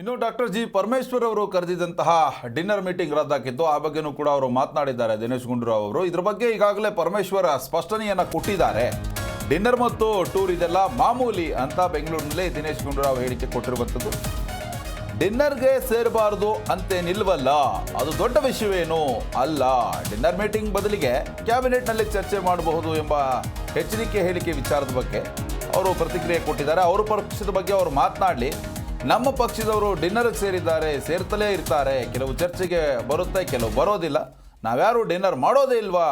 ಇನ್ನು doctor G Parameshwar ಅವರು ಕರೆದಿದ್ದಂತಹ dinner meeting ರದ್ದಾಗಿತ್ತು. ಆ ಬಗ್ಗೆನೂ ಕೂಡ ಅವರು ಮಾತನಾಡಿದ್ದಾರೆ ದಿನೇಶ್ ಗುಂಡೂರಾವ್ ಅವರು. ಇದ್ರ ಬಗ್ಗೆ ಈಗಾಗಲೇ ಪರಮೇಶ್ವರ ಸ್ಪಷ್ಟನೆಯನ್ನು ಕೊಟ್ಟಿದ್ದಾರೆ. ಡಿನ್ನರ್ ಮತ್ತು ಟೂರ್ ಇದೆಲ್ಲ ಮಾಮೂಲಿ ಅಂತ ಬೆಂಗಳೂರಿನಲ್ಲಿ ದಿನೇಶ್ ಗುಂಡೂರಾವ್ ಹೇಳಿಕೆ ಕೊಟ್ಟಿರುವಂಥದ್ದು. ಡಿನ್ನರ್ಗೆ ಸೇರಬಾರದು ಅಂತೇನಿಲ್ವಲ್ಲ ಅದು ದೊಡ್ಡ ವಿಷಯವೇನು ಅಲ್ಲ. ಡಿನ್ನರ್ ಮೀಟಿಂಗ್ ಬದಲಿಗೆ ಕ್ಯಾಬಿನೆಟ್ನಲ್ಲಿ ಚರ್ಚೆ ಮಾಡಬಹುದು ಎಂಬ ಎಚ್ಚರಿಕೆ ಹೇಳಿಕೆ ವಿಚಾರದ ಬಗ್ಗೆ ಅವರು ಪ್ರತಿಕ್ರಿಯೆ ಕೊಟ್ಟಿದ್ದಾರೆ. ಅವರು ಪಕ್ಷದ ಬಗ್ಗೆ ಅವರು ಮಾತನಾಡಲಿ. ನಮ್ಮ ಪಕ್ಷದವರು ಡಿನ್ನರ್ಗೆ ಸೇರಿದ್ದಾರೆ, ಸೇರ್ತಲೇ ಇರ್ತಾರೆ. ಕೆಲವು ಚರ್ಚೆಗೆ ಬರುತ್ತೆ, ಕೆಲವು ಬರೋದಿಲ್ಲ. ನಾವ್ಯಾರು ಡಿನ್ನರ್ ಮಾಡೋದೇ ಇಲ್ವಾ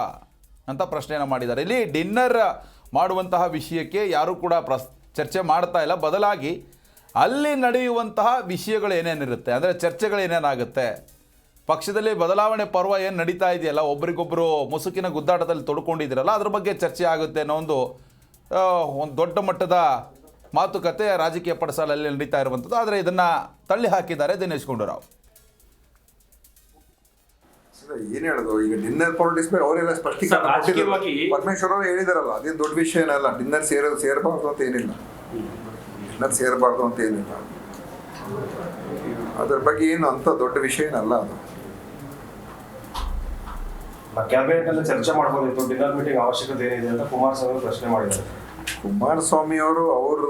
ಅಂತ ಪ್ರಶ್ನೆಯನ್ನು ಮಾಡಿದ್ದಾರೆ. ಇಲ್ಲಿ ಡಿನ್ನರ್ ಮಾಡುವಂತಹ ವಿಷಯಕ್ಕೆ ಯಾರೂ ಕೂಡ ಪ್ರಸ್, ಚರ್ಚೆ ಮಾಡ್ತಾ ಇಲ್ಲ. ಬದಲಾಗಿ ಅಲ್ಲಿ ನಡೆಯುವಂತಹ ವಿಷಯಗಳು ಏನೇನಿರುತ್ತೆ? ಅಂದರೆ ಚರ್ಚೆಗಳು ಏನೇನಾಗುತ್ತೆ? ಪಕ್ಷದಲ್ಲಿ ಬದಲಾವಣೆ ಪರ್ವ ಏನು ನಡೀತಾ ಇದೆಯಲ್ಲ? ಒಬ್ರಿಗೊಬ್ಬರು ಮುಸುಕಿನ ಗುದ್ದಾಟದಲ್ಲಿ ತೊಡ್ಕೊಂಡಿದ್ದೀರಲ್ಲ? ಅದ್ರ ಬಗ್ಗೆ ಚರ್ಚೆ ಆಗುತ್ತೆ ಅನ್ನೋ ಒಂದು ಒಂದು ದೊಡ್ಡ ಮಟ್ಟದ ಮಾತುಕತೆ ರಾಜಕೀಯ ಪಡಸಾಲಲ್ಲಿ ನಡೀತಾ ಇರುವಂಥದ್ದು. ಆದರೆ ಇದನ್ನು ತಳ್ಳಿ ಹಾಕಿದ್ದಾರೆ ದಿನೇಶ್ ಗುಂಡೂರಾವ್. ಸರ್, ಏನ್ ಹೇಳೋದು? ಈಗ ಡಿನ್ನರ್ ಪಾಲಿಟಿಕ್ಸ್ ಮೇಲೆ ಅವರೆಲ್ಲ ಸ್ಪಷ್ಟೀಕರಣ. ಪರಮೇಶ್ವರ್ ಅವರು ಹೇಳಿದಾರಲ್ಲ ಅದೇನು ದೊಡ್ಡ ವಿಷಯ ಏನಲ್ಲ ಡಿನ್ನರ್ ಸೇರ ಸೇರಬಾರ್ದು ಅಂತ ಏನಿಲ್ಲ. ಡಿನ್ನರ್ ಸೇರಬಾರ್ದು ಅಂತ ಏನಿಲ್ಲ. ಅದ್ರ ಬಗ್ಗೆ ಏನು ಅಂತ ದೊಡ್ಡ ವಿಷಯ ಏನಲ್ಲ ಅದು. ಕ್ಯಾಬಿನೆಟ್ ಅಲ್ಲಿ ಚರ್ಚೆ ಮಾಡಬಹುದಿತ್ತು ಡಿನ್ನರ್ ಮೀಟಿಂಗ್ ಅವಶ್ಯಕತೆ ಏನಿದೆ ಅಂತ ಕುಮಾರಸ್ವಾಮಿ ಅವರು ಪ್ರಶ್ನೆ ಮಾಡಿದ್ದಾರೆ. ಕುಮಾರಸ್ವಾಮಿ ಅವರು ಅವ್ರ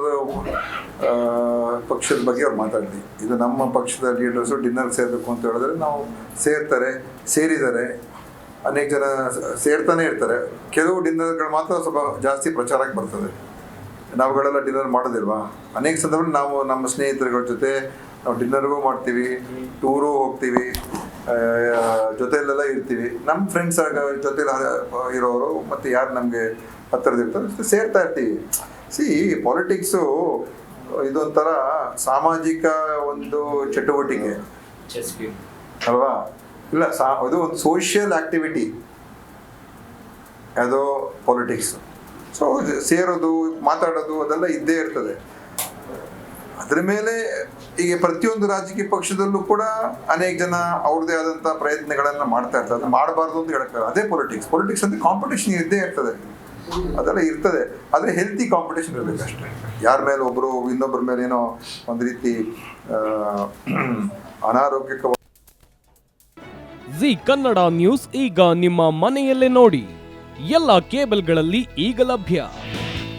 ಪಕ್ಷದ ಬಗ್ಗೆ ಅವ್ರು ಮಾತಾಡಿದ್ವಿ. ಇದು ನಮ್ಮ ಪಕ್ಷದ ಲೀಡರ್ಸು ಡಿನ್ನರ್ ಸೇರಬೇಕು ಅಂತ ಹೇಳಿದ್ರೆ ನಾವು ಸೇರ್ತಾರೆ, ಸೇರಿದ್ದಾರೆ. ಅನೇಕ ಜನ ಸೇರ್ತಾನೆ ಇರ್ತಾರೆ. ಕೆಲವು ಡಿನ್ನರ್ಗಳು ಮಾತ್ರ ಸ್ವಲ್ಪ ಜಾಸ್ತಿ ಪ್ರಚಾರಕ್ಕೆ ಬರ್ತದೆ. ನಾವುಗಳೆಲ್ಲ ಡಿನ್ನರ್ ಮಾಡೋದಿಲ್ವಾ? ಅನೇಕ ಸಂದರ್ಭದಲ್ಲಿ ನಾವು ನಮ್ಮ ಸ್ನೇಹಿತರುಗಳ ಜೊತೆ ನಾವು ಡಿನ್ನರ್ಗೂ ಮಾಡ್ತೀವಿ ಟೂರು ಹೋಗ್ತೀವಿ. ಜೊತೆಯಲ್ಲೆಲ್ಲ ಇರ್ತೀವಿ. ನಮ್ಮ ಫ್ರೆಂಡ್ಸ್ ಜೊತೆ ಇರೋರು ಮತ್ತೆ ಯಾರು ನಮಗೆ ಹತ್ತಿರದ ಇರ್ತಾರೆ ಸೇರ್ತಾ ಇರ್ತೀವಿ. ಸಿ ಪಾಲಿಟಿಕ್ಸು ಇದೊಂಥರ ಸಾಮಾಜಿಕ ಒಂದು ಚಟುವಟಿಕೆ. ಅಲ್ವಾ? ಇಲ್ಲ ಸಾ ಇದು ಒಂದು ಸೋಷಿಯಲ್ ಆಕ್ಟಿವಿಟಿ ಯಾವುದೋ ಪಾಲಿಟಿಕ್ಸ್ ಸೊ ಸೇರೋದು ಮಾತಾಡೋದು ಅದೆಲ್ಲ ಇದ್ದೇ ಇರ್ತದೆ. ಅದ್ರ ಮೇಲೆ ಈಗ ಪ್ರತಿಯೊಂದು ರಾಜಕೀಯ ಪಕ್ಷದಲ್ಲೂ ಕೂಡ ಅನೇಕ ಜನ ಅವ್ರದೇ ಆದಂತ ಪ್ರಯತ್ನಗಳನ್ನ ಮಾಡ್ತಾ ಇರ್ತಾರೆ ಅದು ಮಾಡಬಾರ್ದು ಅಂತ ಹೇಳ್ತಾರೆ ಅದೇ ಪೊಲಿಟಿಕ್ಸ್ ಪೊಲಿಟಿಕ್ಸ್ ಅಂದ್ರೆ ಕಾಂಪಿಟೇಷನ್ ಇದ್ದೇ ಇರ್ತದೆ. ಅದೆಲ್ಲ ಇರ್ತದೆ. ಆದರೆ ಹೆಲ್ತಿ ಕಾಂಪಿಟೇಷನ್ ಇರಬೇಕು ಅಷ್ಟೇ. ಯಾರ ಮೇಲೆ ಒಬ್ಬರು ಇನ್ನೊಬ್ಬರ ಮೇಲೆ ಏನೋ ಒಂದು ರೀತಿ ಅನಾರೋಗ್ಯಕ ಜಿ ಕನ್ನಡ ನ್ಯೂಸ್ ಈಗ ನಿಮ್ಮ ಮನೆಯಲ್ಲೇ ನೋಡಿ. ಎಲ್ಲ ಕೇಬಲ್ಗಳಲ್ಲಿ ಈಗ ಲಭ್ಯ.